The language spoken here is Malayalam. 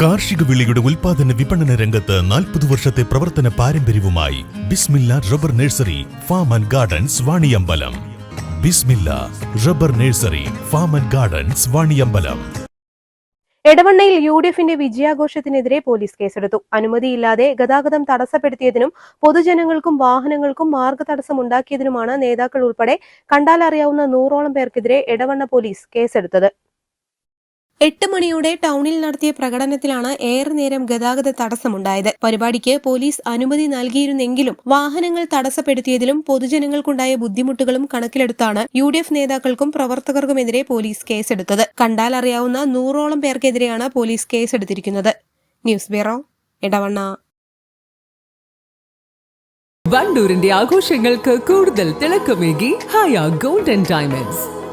കാർഷിക വിളിയുടെ ഉൽപാദന വിപണന രംഗത്ത് നാൽപ്പത് വർഷത്തെ പ്രവർത്തന പാരമ്പര്യവുമായി Bismilla rubber nursery farm and gardens Vaniyambalam. Bismilla rubber nursery farm and gardens Vaniyambalam. എടവണ്ണയിൽ U D എഫിന്റെ വിജയാഘോഷത്തിനെതിരെ പോലീസ് കേസെടുത്തു. അനുമതിയില്ലാതെ ഗതാഗതം തടസ്സപ്പെടുത്തിയതിനും പൊതുജനങ്ങൾക്കും വാഹനങ്ങൾക്കും മാർഗ തടസ്സമുണ്ടാക്കിയതിനുമാണ് നേതാക്കൾ ഉൾപ്പെടെ കണ്ടാലറിയാവുന്ന നൂറോളം പേർക്കെതിരെ എടവണ്ണ പോലീസ് കേസെടുത്തത്. എട്ട് മണിയോടെ ടൗണിൽ നടത്തിയ പ്രകടനത്തിലാണ് ഏറെ നേരം ഗതാഗത തടസ്സമുണ്ടായത്. പരിപാടിക്ക് പോലീസ് അനുമതി നൽകിയിരുന്നെങ്കിലും വാഹനങ്ങൾ തടസ്സപ്പെടുത്തിയതിലും പൊതുജനങ്ങൾക്കുണ്ടായ ബുദ്ധിമുട്ടുകളും കണക്കിലെടുത്താണ് യു നേതാക്കൾക്കും പ്രവർത്തകർക്കുമെതിരെ പോലീസ് കേസെടുത്തത്. കണ്ടാൽ അറിയാവുന്ന നൂറോളം പേർക്കെതിരെയാണ് പോലീസ് കേസെടുത്തിരിക്കുന്നത്. ന്യൂസ് ബ്യൂറോ ഇടവണ്ണ വണ്ടൂരിന്റെ ആഘോഷങ്ങൾക്ക് കൂടുതൽ തിളക്കമേകി ഹായ ഗോൾഡൻ ഡയമണ്ട്സ്.